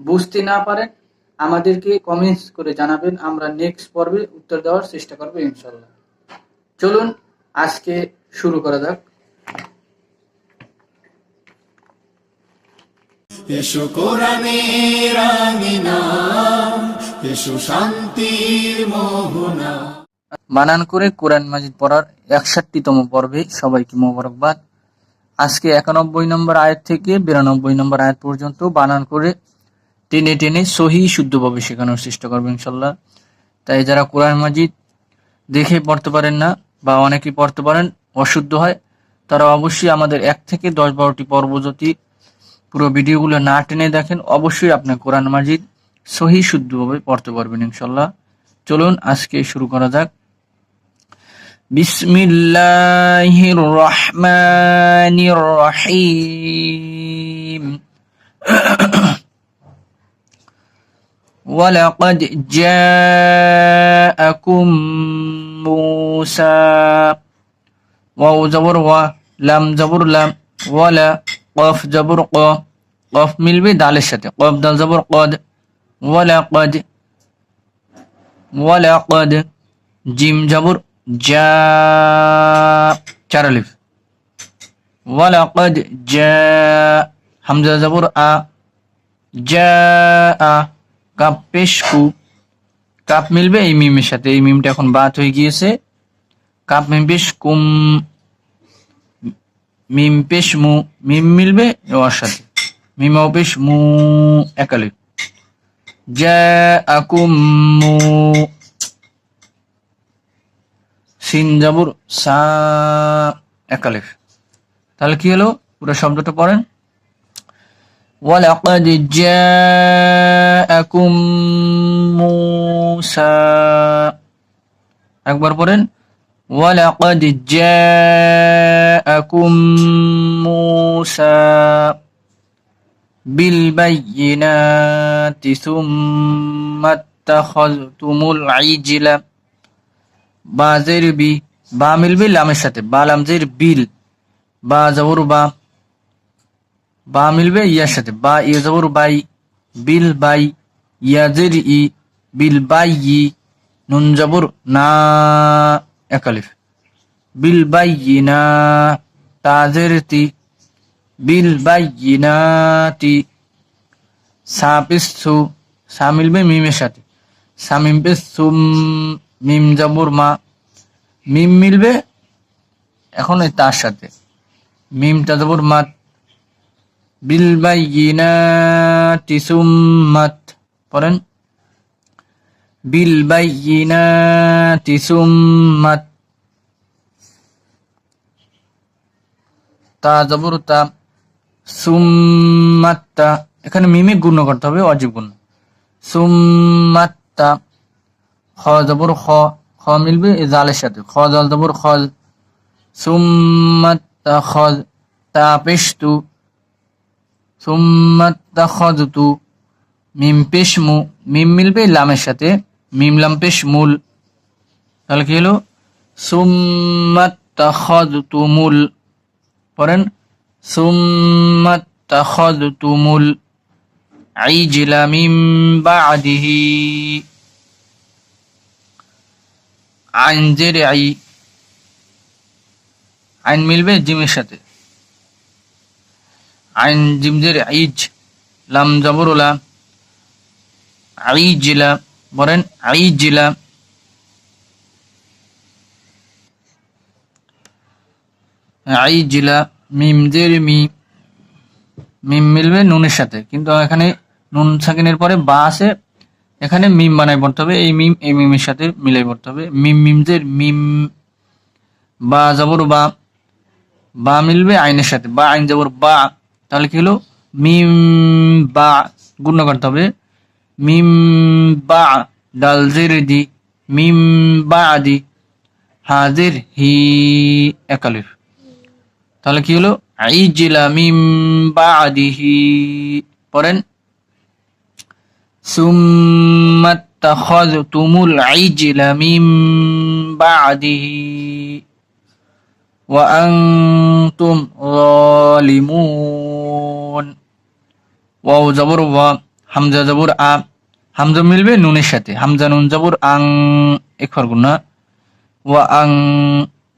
বুঝতে না পারেন আমাদেরকে কমেন্টস করে জানাবেন। আমরা নেক্সট পর্বে উত্তর দেওয়ার চেষ্টা করব ইনশাল্লাহ। চলুন আজকে শুরু করা যাক। এসো কোরআনের আঙিনা এসো শান্তির মোহনা। বানান করে কোরআন মাজিদ পড়ার একষট্টিতম পর্বে সবাইকে মোবারকবাদ। আজকে একানব্বই নম্বর আয়াত থেকে বিরানব্বই নম্বর আয়াত পর্যন্ত বানান করে টেনে টেনে সহি শুদ্ধভাবে শেখানোর চেষ্টা করব ইনশাল্লাহ। তাই যারা কোরআন মাজিদ দেখে পড়তে পারেন না বা অনেকেই পড়তে পারেন, অশুদ্ধ হয়, তারা অবশ্যই আমাদের এক থেকে দশ বারোটি পর্ব যদি পুরো ভিডিওগুলো না টেনে দেখেন, অবশ্যই আপনি কোরআন মাজিদ সহি শুদ্ধভাবে পড়তে পারবেন ইনশাল্লাহ। চলুন আজকে শুরু করা যাক। বিসমিল্লাহির রহমানির রহিম। ولقد جاءكم موسى. واو زبر و لم زبر لم ولا قف زبر ق قف مل ملبي دالش الشتي قف دال زبر قد ولا قد ولا قد جيم زبر جاء. شارلف الف ولا قد جاء. حمزة زبر آ. جاء. কাপ পেশ কু। কাপ মিলবে, এই মিমের সাথে। এই মিমটা এখন বাদ হয়ে গিয়েছে। কাপ মিম পেশ কুম, মিম পেশ মু, মিম মিলবে ওর সাথে। মিম পেশ মু, একালে। আকুম মু। সিন জাবুর সা একালিফ তাহলে কি হলো? পুরো শব্দটা পড়েন। ولقد جاءكم موسى একবার পড়েন ولقد جاءكم موسى بالبينات ثم اتخذتم العجل বাজের বি বা মিলবে লামের সাথে বা লামজের বিল বা জবর বা বা মিলবে ইয়ার সাথে। বা ইয়া জবর বাই, বিল বাই, ইয়াজের ই, বিল বাই ই নুন জবর না একালিফ বিল বাইয়িনা তাজের তি। বিল বাইয়িনাতি সাপিসু সা মিলবে মিমের সাথে। সামিম পে সুম মিম জবর মা। মিম মিলবে এখন এই তার সাথে। মিমটা জবর মাত বিল বাইয়িনাতি সুম্মাত। পড়েন? বিল বাইয়িনাতি সুম্মাত। তা জবর তা সুম্মাত্তা। এখানে মিমে গুণ করতে হবে, অজীব গুণ। সুম্মাত্তা। খ জবর খ খ মিলবে জালের সাথে। খ জল জবর খল সুম্মাত্তা তা। পেশতু সুম্মাত্তা খজতু মিম পেশমু মিম মিলবে লামের সাথে মিম লাম পেশ মূল তাহলে কি হলো? সুম্মাত্তা খজতুমুল পড়েন। আইজলা মিন বাদিহি আইন জের আই আইন মিলবে জিমের সাথে আইন জিম জের ইজ লাম জবরুলা আইজিলা বলেন আইজিলা আইজিলা মিম জের মি মিম মিলবে নুনের সাথে। কিন্তু এখানে নুন সাকিনের পরে বা আছে। এখানে মিম বানাই পড়তে হবে। এই মিম, এই মিমের সাথে মিলাই পড়তে হবে। মিম মিম জের, মিম। বা জবর বা। বা মিলবে আইনের সাথে। বা আইন জবর বা। তাহলে কি হলো? মিম বা, গুণ করতে হবে। মিম বা ডাল দি, মিম বা আদি হাজির হি একালিফ তাহলে কি হলো? আইজিলা মিম বা আদিহি পড়েন। তুমুল আইজিলা মিম আদি وأنتم ظالمون ওয়াও জবর ওয়া হামজা জবর আ হামজা মিলবে নুনের সাথে হামজা নুন জবর আং এক ফারগুনা ওয়া আং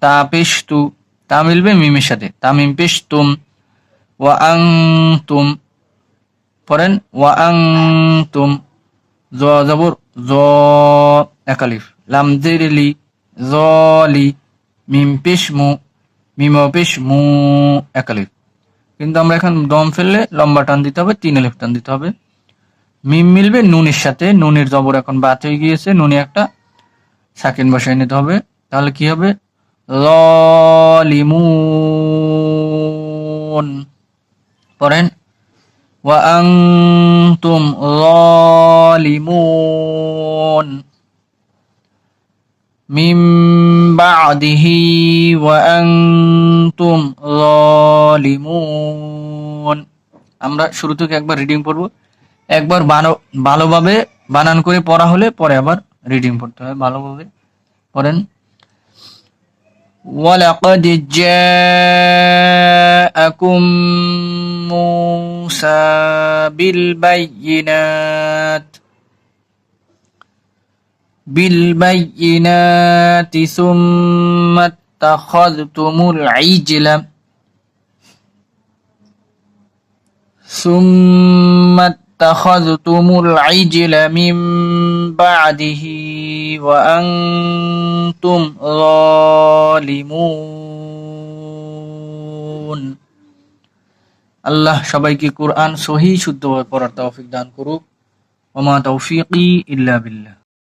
তা পেশ তু তা মিলবে মিমের সাথে তা মিম পেশ তুম ওয়া আং তুম পড়েন ওয়া আং তুম জ জবর জ একালিফ লাম জেরিলি জলি মিম পেশ মু মিম পেশ মু একালিফ কিন্তু আমরা এখন দম ফেললে লম্বা টান দিতে হবে তিন আলিফ টান দিতে হবে মিম মিলবে নুনের সাথে নুনের জবর এখন বাত হয়ে গিয়েছে নুনে একটা সাকিন বসায় নিতে হবে তাহলে কি হবে লিমুন পড়েন وأنتم ظالمون من بعده وأنتم ظالمون আমরা শুরু থেকে একবার রিডিং পড়ব একবার ভালো ভালোভাবে বানান করে পড়া হলে পরে আবার রিডিং পড়তে হয় ভালোভাবে পড়েন ولقد جاءكم موسى بالبينات بالبينات ثم اتخذتم العجل ثم اتخذتم العجل من بعده وأنتم ظالمون আল্লাহ সবাইকে কোরআন সহি শুদ্ধভাবে পড়ার তৌফিক দান করুক ওমা তৌফিকি ইল্লা বিল্লাহ